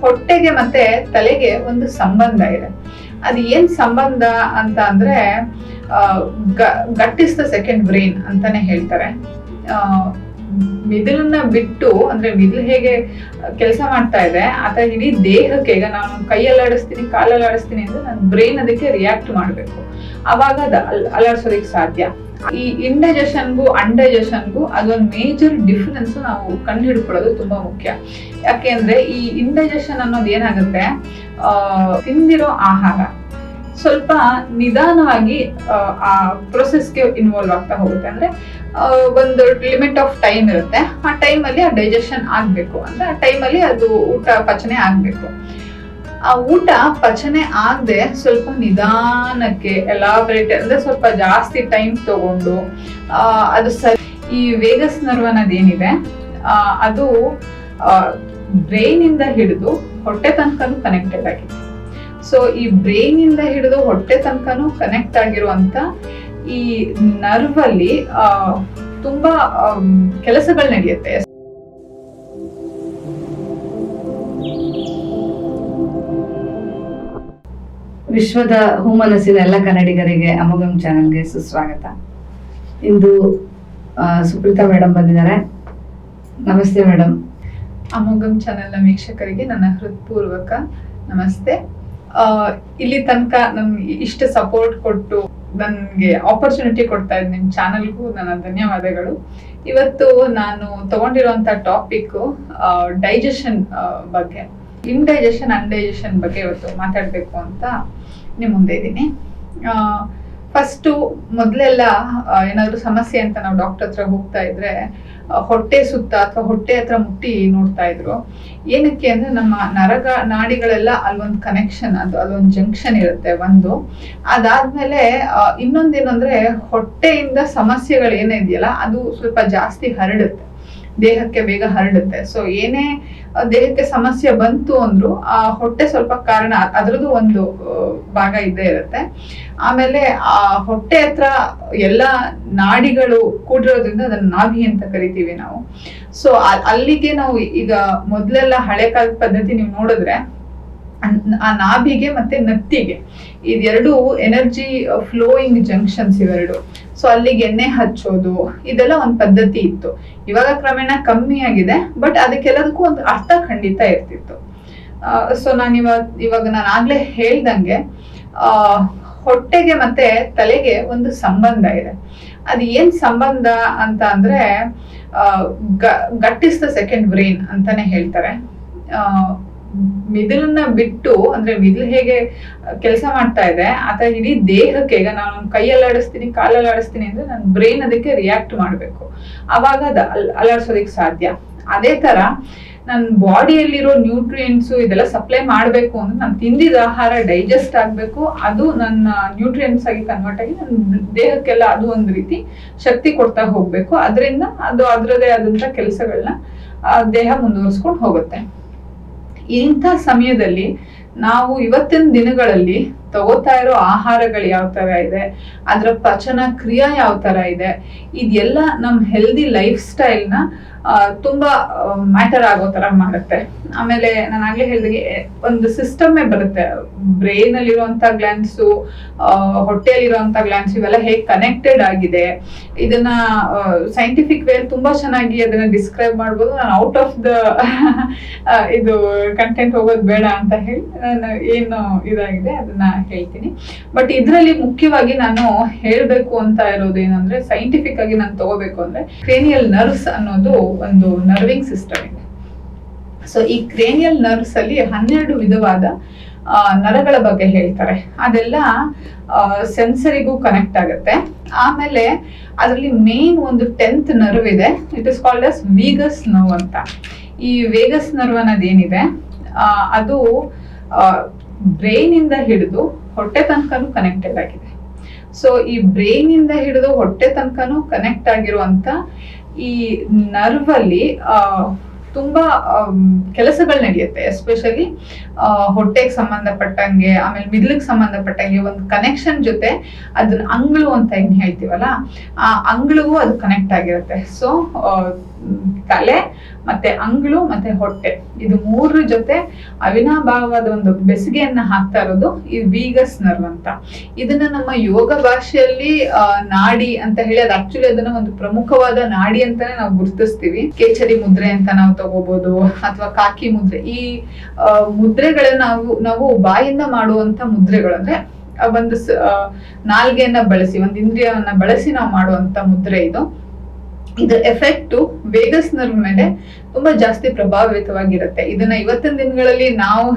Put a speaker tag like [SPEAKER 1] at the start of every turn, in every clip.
[SPEAKER 1] ಹೊಟ್ಟೆಗೆ ಮತ್ತೆ ತಲೆಗೆ ಒಂದು ಸಂಬಂಧ ಇದೆ. ಅದು ಏನ್ ಸಂಬಂಧ ಅಂತ ಅಂದ್ರೆ ಗಟ್ ದ ಸೆಕೆಂಡ್ ಬ್ರೈನ್ ಅಂತಾನೆ ಹೇಳ್ತಾರೆ. ಆ, ಮಿದುಳನ್ನ ಬಿಟ್ಟು ಅಂದ್ರೆ ಮಿದುಳು ಹೇಗೆ ಕೆಲಸ ಮಾಡ್ತಾ ಇದೆ ಆತ ಇಡೀ ದೇಹಕ್ಕೆ ಈಗ ನಾನು ಕೈಯಲ್ಲಿ ಆಡಿಸ್ತೀನಿ ಕಾಲಲ್ಲಿ ಆಡಿಸ್ತೀನಿ ಅಂದ್ರೆ ನನ್ನ ಬ್ರೈನ್ ಅದಕ್ಕೆ ರಿಯಾಕ್ಟ್ ಮಾಡಬೇಕು. ಅವಾಗ ಅದು ಅಲ್- ಅಲ್ಲಾಡ್ಸೋದಕ್ಕೆ ಸಾಧ್ಯ. ಈ ಇಂಡೈಜೆಷನ್ಗೂ ಅಂಡೈಜೆಷನ್ಗೂ ಅದೊಂದು ಮೇಜರ್ ಡಿಫ್ರೆನ್ಸ್ ನಾವು ಕಂಡು ಹಿಡ್ಕೊಳ್ಳೋದು ತುಂಬಾ ಮುಖ್ಯ. ಯಾಕೆಂದ್ರೆ ಈ ಇಂಡೈಜೆಷನ್ ಅನ್ನೋದು ಏನಾಗುತ್ತೆ? ತಿಂದಿರೋ ಆಹಾರ. ಸ್ವಲ್ಪ ನಿಧಾನವಾಗಿ ಆ, ಪ್ರೊಸೆಸ್ಗೆ ಇನ್ವಾಲ್ವ್ ಆಗ್ತಾ ಹೋಗುತ್ತೆ. ಅಂದ್ರೆ ಒಂದು ಲಿಮಿಟ್ ಆಫ್ ಟೈಮ್ ಇರುತ್ತೆ. ಆ ಟೈಮಲ್ಲಿ ಆ ಡೈಜೆಷನ್ ಆಗ್ಬೇಕು. ಅಂದ್ರೆ ಆ ಟೈಮಲ್ಲಿ ಅದು ಊಟ ಪಚನೆ ಆಗ್ಬೇಕು. ಆ ಊಟ ಪಚನೆ ಆಗದೆ ಸ್ವಲ್ಪ ನಿಧಾನಕ್ಕೆ ಎಲಾಬ್ರೇಟ್ ಅಂದ್ರೆ ಸ್ವಲ್ಪ ಜಾಸ್ತಿ ಟೈಮ್ ತಗೊಂಡು ಅದು ಸರಿ ಈ ವೇಗಸ್ ನರ್ವ್ ಅನ್ನೋದೇನಿದೆ ಅದು ಬ್ರೈನ್ ಇಂದ ಹಿಡಿದು ಹೊಟ್ಟೆ ತನಕನೂ ಕನೆಕ್ಟೆಡ್ ಆಗಿದೆ. ಸೊ ಈ ಬ್ರೈನ್ ಇಂದ ಹಿಡಿದು ಹೊಟ್ಟೆ ತನಕನೂ ಕನೆಕ್ಟ್ ಆಗಿರುವಂತ ಈ ನರ್ವ್ ಅಲ್ಲಿ ತುಂಬಾ ಕೆಲಸಗಳು ನಡೆಯುತ್ತೆ.
[SPEAKER 2] ವಿಶ್ವದ ಹೂಮನಸ್ಸಿನ ಎಲ್ಲ ಕನ್ನಡಿಗರಿಗೆ, ಅಮೋಘಂ ಚಾನೆಲ್ಗೆ ಸುಸ್ವಾಗತ. ಇಂದು ಸುಪ್ರೀತಾ ಮೇಡಮ್ ಬಂದಿದ್ದಾರೆ. ನಮಸ್ತೆ ಮೇಡಮ್
[SPEAKER 1] ಚಾನೆಲ್ ಚಾನೆಲ್ನ ವೀಕ್ಷಕರಿಗೆ ನನ್ನ ಹೃತ್ಪೂರ್ವಕ ನಮಸ್ತೆ. ಇಲ್ಲಿ ತನಕ ನಮ್ಗೆ ಇಷ್ಟು ಸಪೋರ್ಟ್ ಕೊಟ್ಟು ನನಗೆ ಆಪರ್ಚುನಿಟಿ ಕೊಡ್ತಾ ಇದ್ದ ನಿಮ್ಮ ಚಾನಲ್ಗೂ ನನ್ನ ಧನ್ಯವಾದಗಳು. ಇವತ್ತು ನಾನು ತಗೊಂಡಿರುವಂತ ಟಾಪಿಕ್ ಡೈಜೆಷನ್ ಬಗ್ಗೆ. ಇನ್ಡೈಜೆಷನ್ ಅನ್ಡೈಜೆಷನ್ ಬಗ್ಗೆ ಇವತ್ತು ಮಾತಾಡಬೇಕು ಅಂತ ನಿಮ್ಮ ಮುಂದೆ ಇದ್ದೀನಿ. ಫಸ್ಟು ಮೊದಲೆಲ್ಲ ಏನಾದರೂ ಸಮಸ್ಯೆ ಅಂತ ನಾವು ಡಾಕ್ಟರ್ ಹತ್ರ ಹೋಗ್ತಾ ಇದ್ರೆ ಹೊಟ್ಟೆ ಸುತ್ತ ಅಥವಾ ಹೊಟ್ಟೆ ಹತ್ರ ಮುಟ್ಟಿ ನೋಡ್ತಾ ಇದ್ರು. ಏನಕ್ಕೆ ಅಂದ್ರೆ ನಮ್ಮ ನರಗ ನಾಡಿಗಳೆಲ್ಲ ಅಲ್ಲೊಂದು ಕನೆಕ್ಷನ್ ಅದು ಅಲ್ಲೊಂದು ಜಂಕ್ಷನ್ ಇರುತ್ತೆ ಒಂದು. ಅದಾದ್ಮೇಲೆ ಇನ್ನೊಂದೇನಂದ್ರೆ ಹೊಟ್ಟೆಯಿಂದ ಸಮಸ್ಯೆಗಳು ಏನಿದೆಯಲ್ಲ ಅದು ಸ್ವಲ್ಪ ಜಾಸ್ತಿ ಹರಡುತ್ತೆ. ದೇಹಕ್ಕೆ ಬೇಗ ಹರಡುತ್ತೆ ಸೊ ಏನೇ ದೇಹಕ್ಕೆ ಸಮಸ್ಯೆ ಬಂತು ಅಂದ್ರು ಆ ಹೊಟ್ಟೆ ಸ್ವಲ್ಪ ಕಾರಣ, ಅದ್ರದ್ದು ಒಂದು ಭಾಗ ಇದ್ದೇ ಇರುತ್ತೆ. ಆಮೇಲೆ ಆ ಹೊಟ್ಟೆ ಹತ್ರ ಎಲ್ಲ ನಾಡಿಗಳು ಕೂಡಿರೋದ್ರಿಂದ ಅದನ್ನ ನಾಭಿ ಅಂತ ಕರಿತೀವಿ ನಾವು. ಸೊ ಅಲ್ಲಿಗೆ ನಾವು ಈಗ ಮೊದ್ಲೆಲ್ಲ ಹಳೆ ಕಾಲದ ಪದ್ಧತಿ ನೀವು ನೋಡಿದ್ರೆ ಆ ನಾಭಿಗೆ ಮತ್ತೆ ನತ್ತಿಗೆ ಇದೆರಡು ಎನರ್ಜಿ ಫ್ಲೋಯಿಂಗ್ ಜಂಕ್ಷನ್ಸ್ ಇವೆರಡು. ಸೊ ಅಲ್ಲಿಗೆ ಎಣ್ಣೆ ಹಚ್ಚೋದು ಇದೆಲ್ಲ ಒಂದು ಪದ್ಧತಿ ಇತ್ತು. ಇವಾಗ ಕ್ರಮೇಣ ಕಮ್ಮಿ ಆಗಿದೆ ಬಟ್ ಅದಕ್ಕೆಲ್ಲದಕ್ಕೂ ಒಂದು ಅರ್ಥ ಖಂಡಿತ ಇರ್ತಿತ್ತು. ಸೊ ನಾನು ಇವಾಗ ಇವಾಗ ನಾನು ಆಗ್ಲೇ ಹೇಳ್ದಂಗೆ ಆ, ಹೊಟ್ಟೆಗೆ ಮತ್ತೆ ತಲೆಗೆ ಒಂದು ಸಂಬಂಧ ಇದೆ. ಅದು ಏನ್ ಸಂಬಂಧ ಅಂತ ಅಂದ್ರೆ gut is the second brain ಅಂತಾನೆ ಹೇಳ್ತಾರೆ. ಮಿದುಳನ್ನ ಬಿಟ್ಟು, ಅಂದ್ರೆ ಮಿದುಳು ಹೇಗೆ ಕೆಲಸ ಮಾಡ್ತಾ ಇದೆ ಆತ ಇಡೀ ದೇಹಕ್ಕೆ ಈಗ ನಾನು ಕೈಯಲ್ಲಿ ಆಡಿಸ್ತೀನಿ ಕಾಲಲ್ಲಿ ಆಡಿಸ್ತೀನಿ ಅಂದ್ರೆ ನನ್ನ ಬ್ರೈನ್ ಅದಕ್ಕೆ ರಿಯಾಕ್ಟ್ ಮಾಡಬೇಕು. ಅವಾಗ ಅದು ಅಲ್, ಅಲ್ಲಾಡ್ಸೋದಕ್ಕೆ ಸಾಧ್ಯ. ಅದೇ ತರ ನನ್ನ ಬಾಡಿಯಲ್ಲಿರೋ ನ್ಯೂಟ್ರಿಯೆಂಟ್ಸ್ ಇದೆಲ್ಲ ಸಪ್ಲೈ ಮಾಡಬೇಕು ಅಂದ್ರೆ ನಾನು ತಿಂದಿದ ಆಹಾರ ಡೈಜೆಸ್ಟ್ ಆಗಬೇಕು. ಅದು ನನ್ನ ನ್ಯೂಟ್ರಿಯೆಂಟ್ಸ್ ಆಗಿ ಕನ್ವರ್ಟ್ ಆಗಿ ನನ್ನ ದೇಹಕ್ಕೆಲ್ಲ ಅದು ಒಂದು ರೀತಿ ಶಕ್ತಿ ಕೊಡ್ತಾ ಹೋಗ್ಬೇಕು. ಅದರಿಂದ ಅದು ಅದರದೇ ಆದಂತ ಕೆಲಸಗಳನ್ನ ದೇಹ ಮುಂದುವರಿಸ್ಕೊಂಡು ಹೋಗುತ್ತೆ. ಇಂಥ ಸಮಯದಲ್ಲಿ ನಾವು ಇವತ್ತಿನ ದಿನಗಳಲ್ಲಿ ತಗೋತಾ ಇರೋ ಆಹಾರಗಳು ಯಾವ ತರ ಇದೆ, ಅದರ ಪಚನ ಕ್ರಿಯೆ ಯಾವ ತರ ಇದೆ ಇದೆಲ್ಲ ನಮ್ಮ ಹೆಲ್ದಿ ಲೈಫ್ ಸ್ಟೈಲ್ನ ತುಂಬಾ ಮ್ಯಾಟರ್ ಆಗೋ ತರ ಮಾಡುತ್ತೆ. ಆಮೇಲೆ ನಾನು ಆಗ್ಲೇ ಹೇಳಿದಾಗೆ ಒಂದು ಸಿಸ್ಟಮ್ಮೇ ಬರುತ್ತೆ. ಬ್ರೈನ್ ಅಲ್ಲಿರುವಂತ ಗ್ಲ್ಯಾನ್ಸು ಹೊಟ್ಟೆಯಲ್ಲಿರುವಂತ ಗ್ಲ್ಯಾನ್ಸ್ ಇವೆಲ್ಲ ಹೇಗೆ ಕನೆಕ್ಟೆಡ್ ಆಗಿದೆ, ಇದನ್ನ ಸೈಂಟಿಫಿಕ್ ವೇ ತುಂಬಾ ಚೆನ್ನಾಗಿ ಅದನ್ನ ಡಿಸ್ಕ್ರೈಬ್ ಮಾಡ್ಬೋದು. ನಾನು ಔಟ್ ಆಫ್ ದ ಇದು ಕಂಟೆಂಟ್ ಹೋಗೋದು ಬೇಡ ಅಂತ ಹೇಳಿ, ನಾನು ಏನು ಇದಾಗಿದೆ, ಅದನ್ನ ಹೇಳ್ತೀನಿ. ಬಟ್ ಇದರಲ್ಲಿ ಮುಖ್ಯವಾಗಿ ನಾನು ಹೇಳಬೇಕು ಅಂತ ಇರೋದು ಏನಂದ್ರೆ ಸೈಂಟಿಫಿಕ್ ಆಗಿ ನಾನು ತಗೋಬೇಕು ಅಂದ್ರೆ ಕ್ರೇನಿಯಲ್ ನರ್ವ್ಸ್ ಅನ್ನೋದು ಒಂದು ನರ್ವಿಂಗ್ ಸಿಸ್ಟಮ್ ಇದೆ. ಸೊ ಈ ಕ್ರೇನಿಯಲ್ ನರ್ವ್ಸ್ ಅಲ್ಲಿ ಹನ್ನೆರಡು ವಿಧವಾದ ನರಗಳ ಬಗ್ಗೆ ಹೇಳ್ತಾರೆ. ಅದೆಲ್ಲ ಸೆನ್ಸರಿಗೂ ಕನೆಕ್ಟ್ ಆಗುತ್ತೆ. ಆಮೇಲೆ ಅದರಲ್ಲಿ ಮೇನ್ ಒಂದು ಟೆಂತ್ ನರ್ವ್ ಇದೆ. It is called as vagus nerve ಅಂತ. ಈ ವೇಗಸ್ ನರ್ವ್ ಅನ್ನೋದೇನಿದೆ ಅದು ಬ್ರೈನ್ ಇಂದ ಹಿಡಿದು ಹೊಟ್ಟೆ ತನಕನೂ ಕನೆಕ್ಟೆಡ್ ಆಗಿದೆ. ಸೊ ಈ ಬ್ರೈನ್ ಇಂದ ಹಿಡಿದು ಹೊಟ್ಟೆ ತನಕನೂ ಕನೆಕ್ಟ್ ಆಗಿರುವಂತ ಈ ನರ್ವ್ ಅಲ್ಲಿ ತುಂಬಾ ಕೆಲಸಗಳು ನಡೆಯುತ್ತೆ. ಎಸ್ಪೆಷಲಿ ಹೊಟ್ಟೆಗೆ ಸಂಬಂಧಪಟ್ಟಂಗೆ, ಆಮೇಲೆ ಮಿದ್ಲಿಗೆ ಸಂಬಂಧಪಟ್ಟಂಗೆ ಒಂದು ಕನೆಕ್ಷನ್ ಜೊತೆ ಅದನ್ನ ಅಂಗಳು ಅಂತ ಏನ್ ಹೇಳ್ತೀವಲ್ಲ, ಆ ಅಂಗಳಿಗೂ ಅದು ಕನೆಕ್ಟ್ ಆಗಿರುತ್ತೆ. ಸೊ ತಲೆ, ಮತ್ತೆ ಅಂಗಳು ಮತ್ತೆ ಹೊಟ್ಟೆ. ಇದು ಮೂರರ ಜೊತೆ ಅವಿನಾಭಾವದ ಒಂದು ಬೆಸಿಗೆಯನ್ನ ಹಾಕ್ತಾ ಇರೋದು ಈ ವೀಗಸ್ ನರ್ವ್ ಅಂತ. ಇದನ್ನ ನಮ್ಮ ಯೋಗ ಭಾಷೆಯಲ್ಲಿ ನಾಡಿ ಅಂತ ಹೇಳಿ ಅದು ಆಕ್ಚುಲಿ ಅದನ್ನ ಒಂದು ಪ್ರಮುಖವಾದ ನಾಡಿ ಅಂತಾನೆ ನಾವು ಗುರುತಿಸ್ತೀವಿ. ಕೇಚರಿ ಮುದ್ರೆ ಅಂತ ನಾವು ತಗೋಬಹುದು ಅಥವಾ ಕಾಕಿ ಮುದ್ರೆ. ಈ ಮುದ್ರೆಗಳನ್ನ ನಾವು ನಾವು ಬಾಯಿಂದ ಮಾಡುವಂತ ಮುದ್ರೆಗಳು ಅಂದ್ರೆ, ಆ, ಒಂದು ನಾಲ್ಗೆಯನ್ನ ಬಳಸಿ, ಒಂದು ಇಂದ್ರಿಯವನ್ನ ಬಳಸಿ ನಾವು ಮಾಡುವಂತ ಮುದ್ರೆ ಇದು. ಇದು ಎಫೆಕ್ಟ್ ವೇಗಸ್ ನರ್ವ್ ಮೇಲೆ ತುಂಬಾ ಜಾಸ್ತಿ ಪ್ರಭಾವಿತವಾಗಿರುತ್ತೆ. ಇದನ್ನ ಇವತ್ತಿನ ದಿನಗಳಲ್ಲಿ ನಾವು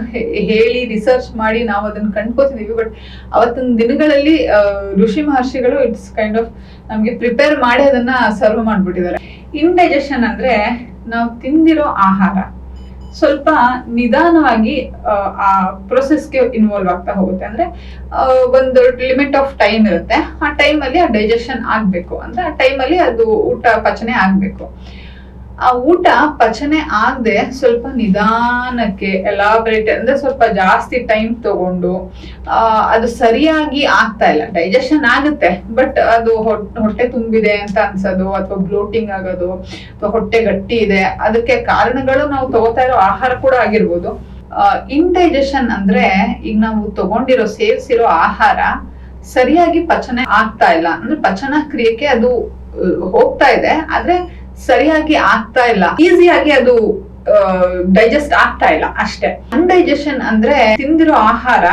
[SPEAKER 1] ಹೇಳಿ ರಿಸರ್ಚ್ ಮಾಡಿ ನಾವು ಅದನ್ನ ಕಂಡ್ಕೋತಿದೀವಿ ಬಟ್ ಅವತ್ತಿನ ದಿನಗಳಲ್ಲಿ ಋಷಿ ಮಹರ್ಷಿಗಳು ಇಟ್ಸ್ ಕೈಂಡ್ ಆಫ್ ನಮ್ಗೆ ಪ್ರಿಪೇರ್ ಮಾಡಿ ಅದನ್ನ ಸರ್ವ್ ಮಾಡ್ಬಿಟ್ಟಿದ್ದಾರೆ. ಇಂಡೈಜೆಷನ್ ಅಂದ್ರೆ ನಾವು ತಿಂದಿರೋ ಆಹಾರ. ಸ್ವಲ್ಪ ನಿಧಾನವಾಗಿ ಆ, ಪ್ರೊಸೆಸ್ಗೆ ಇನ್ವಾಲ್ವ್ ಆಗ್ತಾ ಹೋಗುತ್ತೆ. ಅಂದ್ರೆ ಒಂದು ಲಿಮಿಟ್ ಆಫ್ ಟೈಮ್ ಇರುತ್ತೆ. ಆ ಟೈಮ್ ಅಲ್ಲಿ ಆ ಡೈಜೆಷನ್ ಆಗ್ಬೇಕು. ಅಂದ್ರೆ ಆ ಟೈಮ್ ಅಲ್ಲಿ ಅದು ಊಟ ಪಚನೆ ಆಗ್ಬೇಕು. ಆ ಊಟ ಪಚನೆ ಆಗದೆ ಸ್ವಲ್ಪ ನಿಧಾನಕ್ಕೆ ಎಲಾಬ್ರೇಟ್ ಅಂದ್ರೆ ಸ್ವಲ್ಪ ಜಾಸ್ತಿ ಟೈಮ್ ತಗೊಂಡು ಅದು ಸರಿಯಾಗಿ ಆಗ್ತಾ ಇಲ್ಲ. ಡೈಜೆಷನ್ ಆಗುತ್ತೆ ಬಟ್ ಅದು ಹೊಟ್- ಹೊಟ್ಟೆ ತುಂಬಿದೆ ಅಂತ ಅನ್ಸೋದು, ಅಥವಾ ಬ್ಲೋಟಿಂಗ್ ಆಗೋದು, ಅಥವಾ ಹೊಟ್ಟೆ ಗಟ್ಟಿ ಇದೆ, ಅದಕ್ಕೆ ಕಾರಣಗಳು ನಾವು ತಗೋತಾ ಇರೋ ಆಹಾರ ಕೂಡ ಆಗಿರ್ಬೋದು. ಇಂಡೈಜೆಷನ್ ಅಂದ್ರೆ ಈಗ ನಾವು ತಗೊಂಡಿರೋ ಸೇವಿಸಿರೋ ಆಹಾರ ಸರಿಯಾಗಿ ಪಚನೆ ಆಗ್ತಾ ಇಲ್ಲ. ಅಂದ್ರೆ ಪಚನ ಕ್ರಿಯೆಗೆ ಅದು ಹೋಗ್ತಾ ಇದೆ, ಆದ್ರೆ ಸರಿಯಾಗಿ ಆಗ್ತಾ ಇಲ್ಲ. ಈಸಿಯಾಗಿ ಅದು ಡೈಜೆಸ್ಟ್ ಆಗ್ತಾ ಇಲ್ಲ ಅಷ್ಟೇ. ಅನ್ಡೈಜೆಷನ್ ಅಂದ್ರೆ ತಿಂದಿರೋ ಆಹಾರ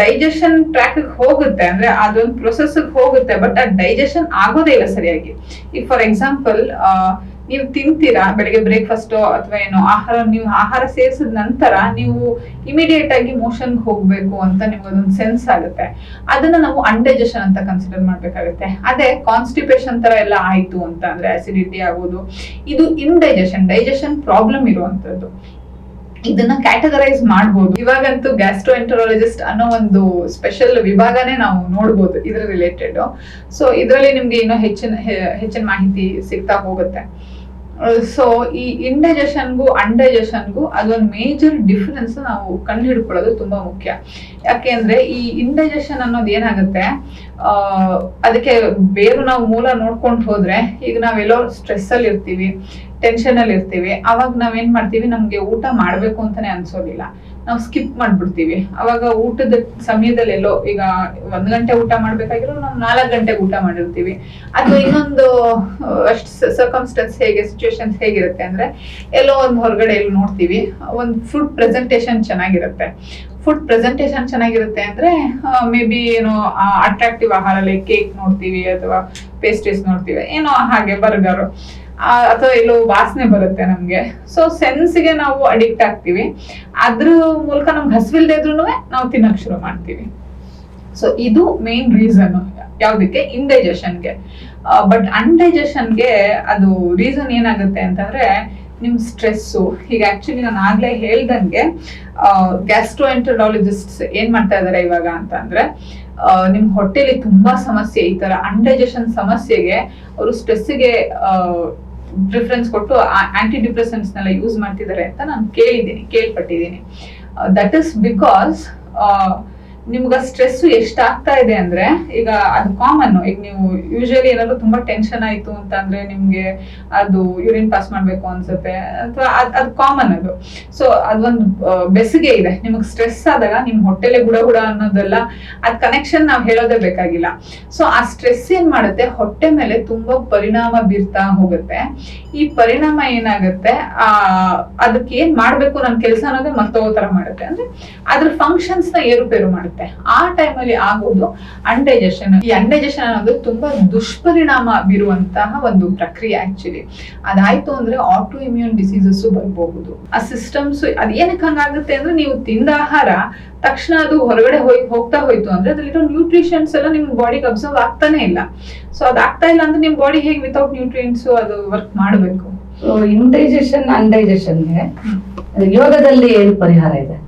[SPEAKER 1] ಡೈಜೆಷನ್ ಟ್ರ್ಯಾಕ್ ಹೋಗುತ್ತೆ. ಅಂದ್ರೆ ಅದೊಂದು ಪ್ರೊಸೆಸ್ ಹೋಗುತ್ತೆ ಬಟ್ ಆ ಡೈಜೆಷನ್ ಆಗೋದೇ ಇಲ್ಲ ಸರಿಯಾಗಿ. ಈಗ ಫಾರ್ ಎಕ್ಸಾಂಪಲ್ ನೀವು ತಿಂತೀರಾ ಬೆಳಿಗ್ಗೆ ಬ್ರೇಕ್ಫಾಸ್ಟ್ ಅಥವಾ ಏನೋ ಆಹಾರ, ನೀವು ಆಹಾರ ಸೇವಿಸಿದ ನಂತರ ನೀವು ಇಮಿಡಿಯೇಟ್ ಆಗಿ ಮೋಷನ್ ಹೋಗ್ಬೇಕು ಅಂತ ನಿಮ್ಗೆ ಅದೊಂದು ಸೆನ್ಸ್ ಆಗುತ್ತೆ. ಅದನ್ನ ನಾವು ಅಂಡೈಜೆಷನ್ ಅಂತ ಕನ್ಸಿಡರ್ ಮಾಡ್ಬೇಕಾಗುತ್ತೆ. ಅದೇ ಕಾನ್ಸ್ಟಿಪೇಷನ್ ತರ ಎಲ್ಲ ಆಯ್ತು ಅಂತ ಅಂದ್ರೆ ಅಸಿಡಿಟಿ ಆಗೋದು, ಇದು ಇನ್ಡೈಜೆಷನ್ ಡೈಜೆಷನ್ ಪ್ರಾಬ್ಲಮ್ ಇರುವಂತದ್ದು ಇದನ್ನ ಕ್ಯಾಟಗರೈಸ್ ಮಾಡ್ಬೋದು. ಇವಾಗಂತೂ ಗ್ಯಾಸ್ಟ್ರೋಎಂಟರಾಲಜಿಸ್ಟ್ ಅನ್ನೋ ಒಂದು ಸ್ಪೆಷಲ್ ವಿಭಾಗನೇ ನಾವು ನೋಡ್ಬೋದು ಇದ್ರ ರಿಲೇಟೆಡ್ ಸೊ ಇದರಲ್ಲಿ ನಿಮ್ಗೆ ಇನ್ನೂ ಹೆಚ್ಚಿನ ಹೆಚ್ಚಿನ ಮಾಹಿತಿ ಸಿಗ್ತಾ ಹೋಗುತ್ತೆ. ಸೊ ಈ ಇಂಡೈಜೆಷನ್ಗೂ ಅಂಡೈಜೆಷನ್ಗೂ ಅದೊಂದು ಮೇಜರ್ ಡಿಫ್ರೆನ್ಸ್ ನಾವು ಕಂಡು ಹಿಡ್ಕೊಳ್ಳೋದು ತುಂಬಾ ಮುಖ್ಯ. ಯಾಕೆಂದ್ರೆ ಈ ಇಂಡೈಜೆಷನ್ ಅನ್ನೋದು ಏನಾಗುತ್ತೆ? ಅದಕ್ಕೆ ಬೇರು ನಾವು ಮೂಲ ನೋಡ್ಕೊಂಡು ಹೋದ್ರೆ, ಈಗ ನಾವೆಲ್ಲೋ ಸ್ಟ್ರೆಸ್ ಅಲ್ಲಿ ಇರ್ತೀವಿ ಟೆನ್ಷನ್ ಅಲ್ಲಿ ಇರ್ತೀವಿ, ಅವಾಗ ನಾವೇನ್ ಮಾಡ್ತೀವಿ? ನಮ್ಗೆ ಊಟ ಮಾಡ್ಬೇಕು ಅಂತಾನೆ ಅನ್ಸೋದಿಲ್ಲ. ನಾವು ಸ್ಕಿಪ್ ಮಾಡ್ಬಿಡ್ತೀವಿ. ಅವಾಗ ಊಟದ ಸಮಯದಲ್ಲಿ ಎಲ್ಲೋ ಈಗ ಒಂದ್ ಗಂಟೆ ಊಟ ಮಾಡ್ಬೇಕಾಗಿರೋ ನಾವು ನಾಲ್ಕು ಗಂಟೆಗೆ ಊಟ ಮಾಡಿರ್ತೀವಿ. ಅಥವಾ ಇನ್ನೊಂದು, ಅಷ್ಟು ಸರ್ಕಮ್ಸ್ಟೆನ್ಸ್ ಹೇಗೆ ಸಿಚುವೇಶನ್ಸ್ ಹೇಗಿರುತ್ತೆ ಅಂದ್ರೆ ಎಲ್ಲೋ ಒಂದು ಹೊರಗಡೆ ಎಲ್ಲಿ ನೋಡ್ತೀವಿ. ಒಂದು ಫುಡ್ ಪ್ರೆಸೆಂಟೇಶನ್ ಚೆನ್ನಾಗಿರುತ್ತೆ. ಫುಡ್ ಪ್ರೆಸೆಂಟೇಶನ್ ಚೆನ್ನಾಗಿರುತ್ತೆ ಅಂದ್ರೆ ಮೇ ಬಿ ಏನೋ ಅಟ್ರಾಕ್ಟಿವ್ ಆಹಾರ ಲೈಕ್ ಕೇಕ್ ನೋಡ್ತೀವಿ ಅಥವಾ ಪೇಸ್ಟ್ರೀಸ್ ನೋಡ್ತೀವಿ. ಏನೋ ಹಾಗೆ ಬರ್ಗರ್ ಅಥವಾ ಎಲ್ಲೋ ವಾಸನೆ ಬರುತ್ತೆ ನಮ್ಗೆ. ಸೊ ಸೆನ್ಸ್ಗೆ ನಾವು ಅಡಿಕ್ಟ್ ಆಗ್ತೀವಿ. ಅದ್ರ ಮೂಲಕ ನಮ್ಗೆ ಹಸಿವಿಲ್ದೇ ಇದ್ರೂ ನಾವು ತಿನ್ನಕ್ ಶುರು ಮಾಡ್ತೀವಿ. ಸೊ ಇದು ಮೇನ್ ರೀಸನ್ ಯಾವ್ದಕ್ಕೆ? ಇಂಡೈಜೆಷನ್ಗೆ ಬಟ್ ಅನ್ಡೈಜೆಷನ್ಗೆ ಅದು ರೀಸನ್ ಏನಾಗುತ್ತೆ ಅಂತಂದ್ರೆ ನಿಮ್ ಸ್ಟ್ರೆಸ್ಸು ಈಗ ಆಕ್ಚುಲಿ ನಾನು ಆಗ್ಲೇ ಹೇಳ್ದಂಗೆ ಗ್ಯಾಸ್ಟ್ರೋಎಂಟರಾಲಜಿಸ್ಟ್ ಏನ್ ಮಾಡ್ತಾ ಇದಾರೆ ಇವಾಗ ಅಂತ ಅಂದ್ರೆ ಆ, ನಿಮ್ ಹೊಟ್ಟೆಲಿ ತುಂಬಾ ಸಮಸ್ಯೆ, ಈ ತರ ಅನ್ಡೈಜೆಷನ್ ಸಮಸ್ಯೆಗೆ ಅವರು ಸ್ಟ್ರೆಸ್ಗೆ ಪ್ರಿಫರೆನ್ಸ್ ಕೊಟ್ಟು ಆಂಟಿ ಡಿಪ್ರೆಸೆಂಟ್ಸ್ ನೆಲ್ಲ ಯೂಸ್ ಮಾಡ್ತಿದ್ದಾರೆ ಅಂತ ನಾನು ಕೇಳಿದ್ದೀನಿ, ಕೇಳ್ಪಟ್ಟಿದ್ದೀನಿ. ದಟ್ ಇಸ್ ಬಿಕಾಸ್ ನಿಮ್ಗೆ ಸ್ಟ್ರೆಸ್ ಎಷ್ಟಾಗ್ತಾ ಇದೆ ಅಂದ್ರೆ, ಈಗ ಅದು ಕಾಮನ್ ಈಗ ನೀವು ಯೂಶಲಿ ಏನಾದ್ರು ತುಂಬಾ ಟೆನ್ಷನ್ ಆಯ್ತು ಅಂತ ಅಂದ್ರೆ ನಿಮ್ಗೆ ಅದು ಯೂರಿನ್ ಪಾಸ್ ಮಾಡ್ಬೇಕು ಅನ್ಸುತ್ತೆ. ಅಥವಾ ಅದು ಕಾಮನ್ ಅದು. ಸೊ ಅದೊಂದು ಬೆಸುಗೆ ಇದೆ. ನಿಮಗೆ ಸ್ಟ್ರೆಸ್ ಆದಾಗ ನಿಮ್ ಹೊಟ್ಟೆಲೆ ಗುಡ ಗುಡ ಅನ್ನೋದೆಲ್ಲ, ಅದ್ ಕನೆಕ್ಷನ್ ನಾವ್ ಹೇಳೋದೇ ಬೇಕಾಗಿಲ್ಲ. ಸೊ ಆ ಸ್ಟ್ರೆಸ್ ಏನ್ ಮಾಡುತ್ತೆ? ಹೊಟ್ಟೆ ಮೇಲೆ ತುಂಬಾ ಪರಿಣಾಮ ಬೀರ್ತಾ ಹೋಗುತ್ತೆ. ಈ ಪರಿಣಾಮ ಏನಾಗುತ್ತೆ? ಆ, ಅದಕ್ಕೆ ಏನ್ ಮಾಡ್ಬೇಕು ನನ್ ಕೆಲಸ ಅನ್ನೋದೇ ಮರ್ತೋಗೋ ತರ ಮಾಡುತ್ತೆ. ಅಂದ್ರೆ ಅದ್ರ ಫಂಕ್ಷನ್ಸ್ನ ಏರುಪೇರು ಮಾಡುತ್ತೆ. ಆ ಟೈಮಲ್ಲಿ ಆಗೋದು ಅಂಡೈಜೆಷನ್ ಈ ಅಂಡೈಜೆಷನ್ ಅನ್ನೋದು ತುಂಬಾ ದುಷ್ಪರಿಣಾಮ ಬೀರುವಂತಹ ಒಂದು ಪ್ರಕ್ರಿಯೆ ಆಕ್ಚುಲಿ ಅದಾಯ್ತು ಅಂದ್ರೆ ಆಟೋ ಇಮ್ಯೂನ್ ಡಿಸೀಸಸ್ ಬರಬಹುದು. ಆ ಸಿಸ್ಟಮ್ಸ್ ಅದೇನಕ್ಕೆ ಏನಕ್ಕೆ ಹಂಗಾಗುತ್ತೆ ಅಂದ್ರೆ ನೀವು ತಿಂದ ಆಹಾರ ತಕ್ಷಣ ಅದು ಹೊರಗಡೆ ಹೋಗಿ ಹೋಗ್ತಾ ಹೋಯ್ತು ಅಂದ್ರೆ ಅದ್ರಲ್ಲಿರೋ ನ್ಯೂಟ್ರಿಷನ್ಸ್ ಎಲ್ಲ ನಿಮ್ ಬಾಡಿಗೆ ಅಬ್ಸರ್ವ್ ಆಗ್ತಾನೆ ಇಲ್ಲ. ಸೊ ಅದಾಗ್ತಾ ಇಲ್ಲ ಅಂದ್ರೆ ನಿಮ್ ಬಾಡಿ ಹೇಗೆ ವಿತೌಟ್ ನ್ಯೂಟ್ರಿಯೆಂಟ್ಸ್ ಅದು ವರ್ಕ್ ಮಾಡಬೇಕು?
[SPEAKER 2] ಇಂಡೈಜೆಷನ್ ಅನ್ಡೈಜೆಷನ್ಗೆ ಯೋಗದಲ್ಲಿ ಏನು ಪರಿಹಾರ ಇದೆ?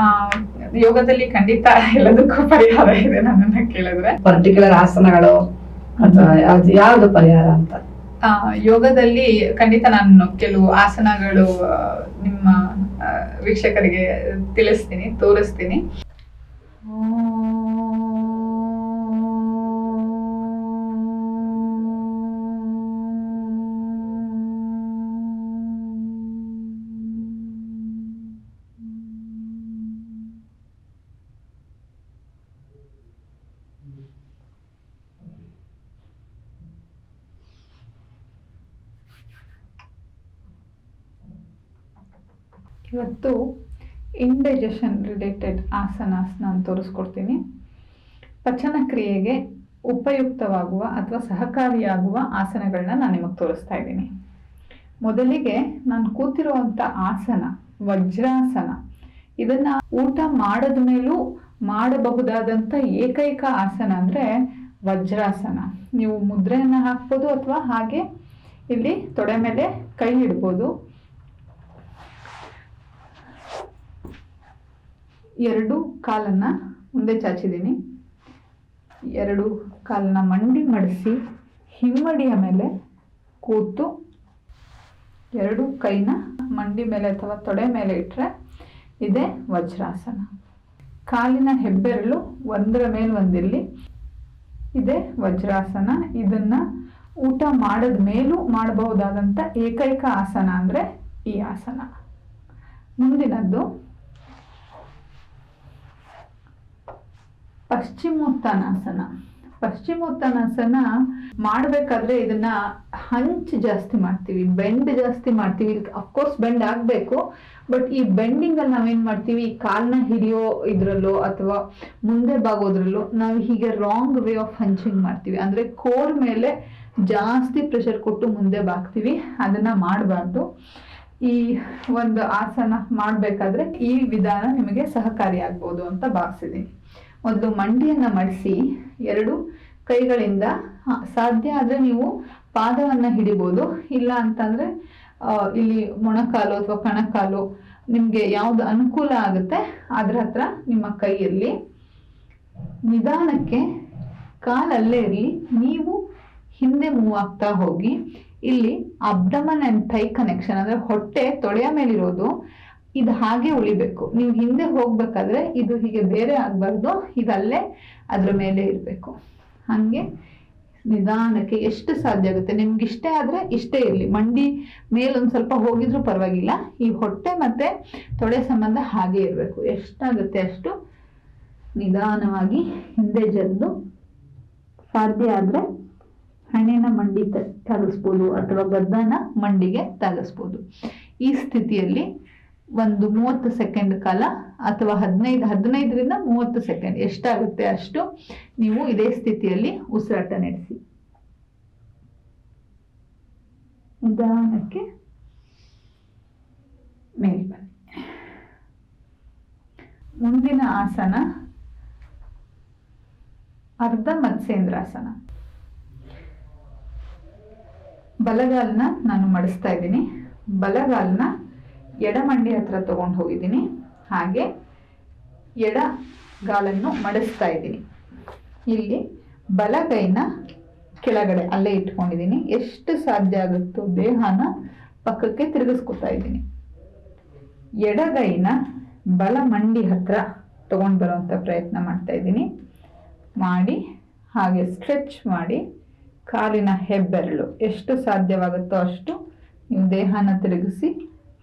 [SPEAKER 1] ಆ ಯೋಗದಲ್ಲಿ ಖಂಡಿತ ಎಲ್ಲದಕ್ಕೂ ಪರಿಹಾರ ಇದೆ ನನ್ನನ್ನ ಕೇಳಿದ್ರೆ.
[SPEAKER 2] ಪರ್ಟಿಕ್ಯುಲರ್ ಆಸನಗಳು ಅಥವಾ ಯಾವ್ದು ಪರಿಹಾರ ಅಂತ?
[SPEAKER 1] ಯೋಗದಲ್ಲಿ ಖಂಡಿತ ನಾನು ಕೆಲವು ಆಸನಗಳು ನಿಮ್ಮ ವೀಕ್ಷಕರಿಗೆ ತಿಳಿಸ್ತೀನಿ ತೋರಿಸ್ತೀನಿ. ಇವತ್ತು ಇಂಡೈಜೆಷನ್ ರಿಲೇಟೆಡ್ ಆಸನಾಸ್ ನಾನು ತೋರಿಸ್ಕೊಡ್ತೀನಿ. ಪಚನ ಕ್ರಿಯೆಗೆ ಉಪಯುಕ್ತವಾಗುವ ಅಥವಾ ಸಹಕಾರಿಯಾಗುವ ಆಸನಗಳನ್ನ ನಾನು ನಿಮಗೆ ತೋರಿಸ್ತಾ ಇದ್ದೀನಿ. ಮೊದಲಿಗೆ ನಾನು ಕೂತಿರುವಂಥ ಆಸನ, ವಜ್ರಾಸನ, ಇದನ್ನ ಊಟ ಮಾಡದ ಮೇಲೂ ಮಾಡಬಹುದಾದಂಥ ಏಕೈಕ ಆಸನ ಅಂದರೆ ವಜ್ರಾಸನ. ನೀವು ಮುದ್ರೆಯನ್ನು ಹಾಕ್ಬೋದು ಅಥವಾ ಹಾಗೆ ಇಲ್ಲಿ ತೊಡೆ ಮೇಲೆ ಕೈ ಇಡ್ಬೋದು. ಎರಡು ಕಾಲನ್ನ ಮುಂದೆ ಚಾಚಿದ್ದೀನಿ. ಎರಡು ಕಾಲನ್ನ ಮಂಡಿ ಮಡಿಸಿ ಹಿಮ್ಮಡಿಯ ಮೇಲೆ ಕೂತು ಎರಡು ಕೈನ ಮಂಡಿ ಮೇಲೆ ಅಥವಾ ತೊಡೆ ಮೇಲೆ ಇಟ್ಟರೆ ಇದೇ ವಜ್ರಾಸನ. ಕಾಲಿನ ಹೆಬ್ಬೆರಳು ಒಂದರ ಮೇಲೆ ಒಂದಿರಲಿ ಇದೇ ವಜ್ರಾಸನ. ಇದನ್ನ ಊಟ ಮಾಡಿದ ಮೇಲೂ ಮಾಡಬಹುದಾದಂಥ ಏಕೈಕ ಆಸನ ಅಂದರೆ ಈ ಆಸನ. ಮುಂದಿನದ್ದು ಪಶ್ಚಿಮೋತ್ತಾನಾಸನ. ಪಶ್ಚಿಮೋತ್ತಾನಾಸನ ಮಾಡಬೇಕಾದ್ರೆ ಇದನ್ನ ಹಂಚ್ ಜಾಸ್ತಿ ಮಾಡ್ತೀವಿ, ಬೆಂಡ್ ಜಾಸ್ತಿ ಮಾಡ್ತೀವಿ. ಅಫ್ಕೋರ್ಸ್ ಬೆಂಡ್ ಆಗಬೇಕು ಬಟ್ ಈ ಬೆಂಡಿಂಗ್ ಅಲ್ಲಿ ನಾವೇನ್ ಮಾಡ್ತೀವಿ? ಕಾಲ್ನ ಹಿಡಿಯೋ ಇದ್ರಲ್ಲೋ ಅಥವಾ ಮುಂದೆ ಬಾಗೋದ್ರಲ್ಲೋ ನಾವು ಹೀಗೆ ರಾಂಗ್ ವೇ ಆಫ್ ಹಂಚಿಂಗ್ ಮಾಡ್ತೀವಿ. ಅಂದ್ರೆ ಕೋರ್ ಮೇಲೆ ಜಾಸ್ತಿ ಪ್ರೆಷರ್ ಕೊಟ್ಟು ಮುಂದೆ ಬಾಗ್ತೀವಿ. ಅದನ್ನ ಮಾಡಬಾರ್ದು. ಈ ಒಂದು ಆಸನ ಮಾಡಬೇಕಾದ್ರೆ ಈ ವಿಧಾನ ನಿಮಗೆ ಸಹಕಾರಿಯಾಗ್ಬೋದು ಅಂತ ಭಾವಿಸಿದ್ದೀನಿ ಮೊದಲು ಮಂಡಿಯನ್ನ ಮಡಿಸಿ ಎರಡು ಕೈಗಳಿಂದ ಸಾಧ್ಯ ಆದರೆ ನೀವು ಪಾದವನ್ನು ಹಿಡಿಬೋದು. ಇಲ್ಲ ಅಂತಂದರೆ ಇಲ್ಲಿ ಮೊಣಕಾಲು ಅಥವಾ ಕಣಕಾಲು ನಿಮಗೆ ಯಾವ್ದು ಅನುಕೂಲ ಆಗುತ್ತೆ, ಅದ್ರ ಹತ್ರ ನಿಮ್ಮ ಕೈಯಲ್ಲಿ ನಿಧಾನಕ್ಕೆ ಕಾಲಲ್ಲೇ ಇರಲಿ. ನೀವು ಹಿಂದೆ ಮೂವ್ ಆಗ್ತಾ ಹೋಗಿ, ಇಲ್ಲಿ ಅಬ್ಡಮನ್ ಅಂಡ್ ಥೈ ಕನೆಕ್ಷನ್ ಅಂದ್ರೆ ಹೊಟ್ಟೆ ತೊಳೆಯ ಮೇಲಿರೋದು ಇದು ಹಾಗೆ ಉಳಿಬೇಕು. ನೀವು ಹಿಂದೆ ಹೋಗ್ಬೇಕಾದ್ರೆ ಇದು ಹೀಗೆ ಬೇರೆ ಆಗ್ಬಾರ್ದು. ಇದಲ್ಲೇ ಅದ್ರ ಮೇಲೆ ಇರಬೇಕು. ಹಾಗೆ ನಿಧಾನಕ್ಕೆ ಎಷ್ಟು ಸಾಧ್ಯ ಆಗುತ್ತೆ? ನಿಮ್ಗೆ ಇಷ್ಟೇ ಆದ್ರೆ ಇಷ್ಟೇ ಇರಲಿ. ಮಂಡಿ ಮೇಲೊಂದು ಸ್ವಲ್ಪ ಹೋಗಿದ್ರು ಪರವಾಗಿಲ್ಲ. ಈ ಹೊಟ್ಟೆ ಮತ್ತೆ ತೊಡೆ ಸಂಬಂಧ ಹಾಗೆ ಇರಬೇಕು. ಎಷ್ಟಾಗುತ್ತೆ ಅಷ್ಟು ನಿಧಾನವಾಗಿ ಹಿಂದೆ ಜರಿದು ಸಾಧ್ಯ ಆದ್ರೆ ಹಣೆನ ಮಂಡಿ ತಾಗಿಸ್ಬೋದು ಅಥವಾ ಗದ್ದನ ಮಂಡಿಗೆ ತಗ್ಗಿಸ್ಬೋದು ಈ ಸ್ಥಿತಿಯಲ್ಲಿ ಒಂದು ಮೂವತ್ತು ಸೆಕೆಂಡ್ ಕಾಲ ಅಥವಾ ಹದಿನೈದು, ಹದಿನೈದರಿಂದ ಮೂವತ್ತು ಸೆಕೆಂಡ್ ಎಷ್ಟಾಗುತ್ತೆ ಅಷ್ಟು ನೀವು ಇದೇ ಸ್ಥಿತಿಯಲ್ಲಿ ಉಸಿರಾಟ ನಡೆಸಿ. ನಿಧಾನಕ್ಕೆ ಮೇಲ್ ಬನ್ನಿ. ಮುಂದಿನ ಆಸನ ಅರ್ಧ ಮತ್ಸ್ಯೇಂದ್ರಾಸನ. ಬಲಗಾಲನ್ನ ನಾನು ಮಡಿಸ್ತಾ ಇದ್ದೀನಿ. ಬಲಗಾಲನ್ನ ಎಡಮಂಡಿ ಹತ್ರ ತಗೊಂಡು ಹೋಗಿದ್ದೀನಿ. ಹಾಗೆ ಎಡ ಗಾಲನ್ನು ಮಡಿಸ್ತಾ ಇದ್ದೀನಿ. ಇಲ್ಲಿ ಬಲಗೈನ ಕೆಳಗಡೆ ಅಲ್ಲೇ ಇಟ್ಕೊಂಡಿದ್ದೀನಿ. ಎಷ್ಟು ಸಾಧ್ಯ ಆಗುತ್ತೋ ದೇಹನ ಪಕ್ಕಕ್ಕೆ ತಿರುಗಿಸ್ಕೊತಾ ಇದ್ದೀನಿ. ಎಡಗೈನ ಬಲ ಮಂಡಿ ಹತ್ರ ತಗೊಂಡು ಬರುವಂಥ ಪ್ರಯತ್ನ ಮಾಡ್ತಾ ಇದ್ದೀನಿ. ಮಾಡಿ, ಹಾಗೆ ಸ್ಟ್ರೆಚ್ ಮಾಡಿ ಕಾಲಿನ ಹೆಬ್ಬೆರಳು. ಎಷ್ಟು ಸಾಧ್ಯವಾಗುತ್ತೋ ಅಷ್ಟು ನೀವು ದೇಹನ ತಿರುಗಿಸಿ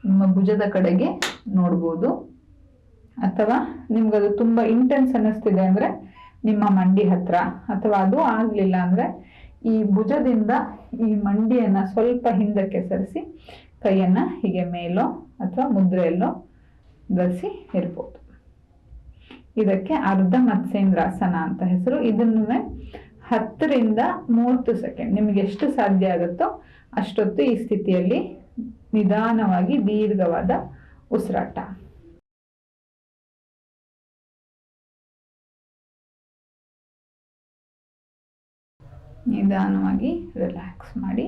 [SPEAKER 1] ನಿಮ್ಮ ಭುಜದ ಕಡೆಗೆ ನೋಡ್ಬೋದು. ಅಥವಾ ನಿಮ್ಗದು ತುಂಬ ಇಂಟೆನ್ಸ್ ಅನ್ನಿಸ್ತಿದೆ ಅಂದರೆ ನಿಮ್ಮ ಮಂಡಿ ಹತ್ರ, ಅಥವಾ ಅದು ಆಗಲಿಲ್ಲ ಅಂದರೆ ಈ ಭುಜದಿಂದ ಈ ಮಂಡಿಯನ್ನು ಸ್ವಲ್ಪ ಹಿಂದಕ್ಕೆ ಸರಿಸಿ ಕೈಯನ್ನು ಹೀಗೆ ಮೇಲೋ ಅಥವಾ ಮುದ್ರೆಯಲ್ಲೋ ಧರಿಸಿ ಇರ್ಬೋದು. ಇದಕ್ಕೆ ಅರ್ಧ ಮತ್ಸ್ಯೇಂದ್ರಾಸನ ಅಂತ ಹೆಸರು. ಇದನ್ನು ಹತ್ತರಿಂದ ಮೂವತ್ತು ಸೆಕೆಂಡ್ ನಿಮಗೆ ಎಷ್ಟು ಸಾಧ್ಯ ಆಗುತ್ತೋ ಅಷ್ಟೊತ್ತು ಈ ಸ್ಥಿತಿಯಲ್ಲಿ ನಿಧಾನವಾಗಿ ದೀರ್ಘವಾದ ಉಸಿರಾಟ. ನಿಧಾನವಾಗಿ ರಿಲ್ಯಾಕ್ಸ್ ಮಾಡಿ.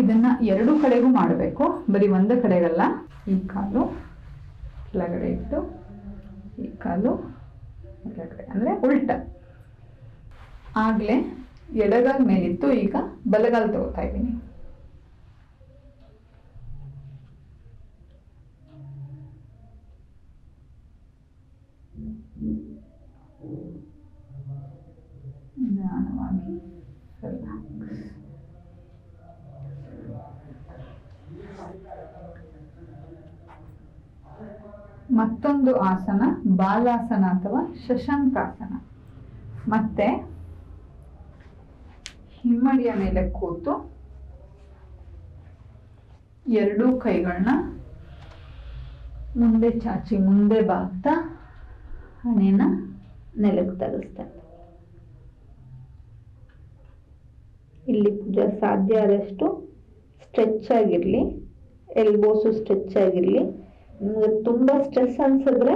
[SPEAKER 1] ಇದನ್ನ ಎರಡು ಕಡೆಗೂ ಮಾಡಬೇಕು. ಬರೀ ಒಂದು ಕಡೆಗಲ್ಲ, ಈ ಕಾಲು, ಕೆಳಗಡೆ ಇಟ್ಟು, ಈ ಕಾಲು, ಕೆಳಗಡೆ. ಅಂದರೆ ಉಲ್ಟ. ಆಗಲೇ ಎಡಗಾಲ್ ಮೇಲಿತ್ತು ಈಗ ಬಲಗಾಲ್ ತಗೋತಾ ಇದ್ದೀನಿ. ನಿಧಾನವಾಗಿ ಮತ್ತೊಂದು ಆಸನ ಬಾಲಾಸನ ಅಥವಾ ಶಶಾಂಕಾಸನ. ಮತ್ತೆ ಹಿಮ್ಮಡಿಯ ಮೇಲೆ ಕೂತು ಎರಡೂ ಕೈಗಳನ್ನ ಮುಂದೆ ಚಾಚಿ, ಮುಂದೆ ಬಾಗ್ತಾ ಹಣೆನ ನೆಲಕ್ಕೆ ತಗಸ್ತಾ
[SPEAKER 3] ಇಲ್ಲಿ ಪೂಜಾ ಸಾಧ್ಯ ಆದಷ್ಟು ಸ್ಟ್ರೆಚ್ ಆಗಿರಲಿ ಎಲ್ಬೋಸು ಸ್ಟ್ರೆಚ್ ಆಗಿರಲಿ. ನಿಮ್ಗೆ ತುಂಬ ಸ್ಟ್ರೆಸ್ ಅನ್ಸಿದ್ರೆ